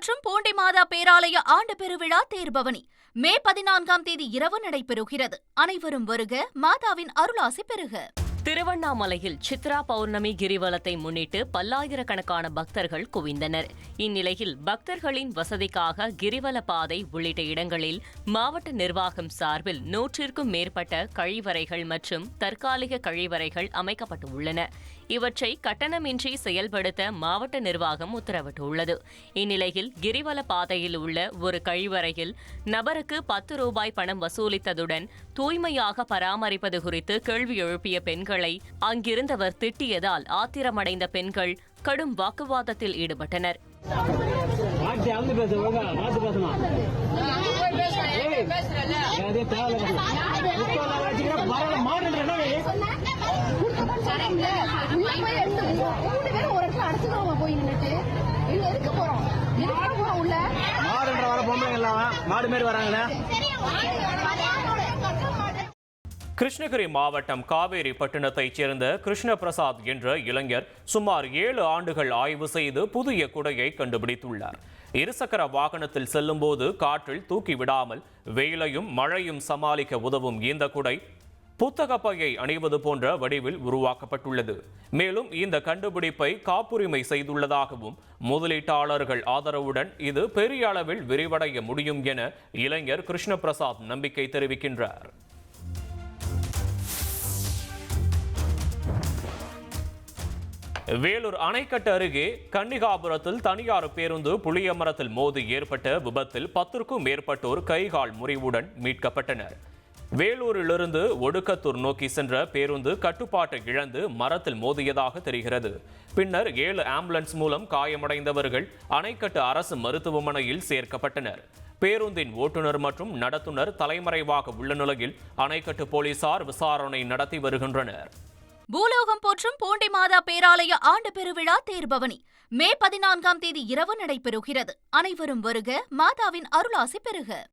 போற்றும் பூண்டி மாதா பேராலய ஆண்டு பெருவிழா தேர்பவனி. மே பதினான்காம் தேதி இரவு நடைபெறுகிறது. அனைவரும் வருக மாதாவின் அருளாசி பெறுக. திருவண்ணாமலையில் சித்ரா பௌர்ணமி கிரிவலத்தை முன்னிட்டு பல்லாயிரக்கணக்கான பக்தர்கள் குவிந்தனர். இந்நிலையில் பக்தர்களின் வசதிக்காக கிரிவல பாதை உள்ளிட்ட இடங்களில் மாவட்ட நிர்வாகம் சார்பில் நூற்றிற்கும் மேற்பட்ட கழிவறைகள் மற்றும் தற்காலிக கழிவறைகள் அமைக்கப்பட்டுள்ளன இவற்றை கட்டணமின்றி செயல்படுத்த மாவட்ட நிர்வாகம் உத்தரவிட்டுள்ளது. இந்நிலையில் கிரிவல பாதையில் உள்ள ஒரு கழிவறையில் நபருக்கு பத்து ரூபாய் பணம் வசூலித்ததுடன் தூய்மையாக பராமரிப்பது குறித்து கேள்வி எழுப்பிய பெண்களை அங்கிருந்தவர் திட்டியதால் ஆத்திரமடைந்த பெண்கள் கடும் வாக்குவாதத்தில் ஈடுபட்டனர். மாட்டு உள்ள போய் மூணு பேரும் ஒரு இடத்துல போய் போறோம் போறோம் உள்ள மாடுன்ற வர பொம்பளைங்க மாடு மாரி வராங்களே? கிருஷ்ணகிரி மாவட்டம் காவேரி பட்டினத்தைச் சேர்ந்த கிருஷ்ண பிரசாத் என்ற இளைஞர் சுமார் ஏழு ஆண்டுகள் ஆய்வு செய்து புதிய குடையை கண்டுபிடித்துள்ளார். இருசக்கர வாகனத்தில் செல்லும்போது காற்றில் தூக்கி விடாமல் வெயிலையும் மழையும் சமாளிக்க உதவும் இந்த குடை புத்தக பையை அணிவது போன்ற வடிவில் உருவாக்கப்பட்டுள்ளது. மேலும் இந்த கண்டுபிடிப்பை காப்புரிமை செய்துள்ளதாகவும் முதலீட்டாளர்கள் ஆதரவுடன் இது பெரிய அளவில் விரிவடைய முடியும் என இளைஞர் கிருஷ்ணபிரசாத் நம்பிக்கை தெரிவிக்கின்றார். வேலூர் அணைக்கட்டு அருகே கன்னிகாபுரத்தில் தனியார் பேருந்து புளியமரத்தில் மோதி ஏற்பட்ட விபத்தில் பத்திற்கும் மேற்பட்டோர் கைகால் முறிவுடன் மீட்கப்பட்டனர். வேலூரிலிருந்து ஒடுக்கத்தூர் நோக்கி சென்ற பேருந்து கட்டுப்பாட்டை இழந்து மரத்தில் மோதியதாக தெரிகிறது. பின்னர் ஏழு ஆம்புலன்ஸ் மூலம் காயமடைந்தவர்கள் அணைக்கட்டு அரசு மருத்துவமனையில் சேர்க்கப்பட்டனர். பேருந்தின் ஓட்டுநர் மற்றும் நடத்துனர் தலைமறைவாக உள்ள நிலையில் அணைக்கட்டு போலீசார் விசாரணை நடத்தி வருகின்றனர். பூலோகம் போற்றும் பூண்டி மாதா பேராலய ஆண்டு பெருவிழா தேர்பவனி. மே பதினான்காம் தேதி இரவு நடைபெறுகிறது. அனைவரும் வருக மாதாவின் அருளாசி பெறுக.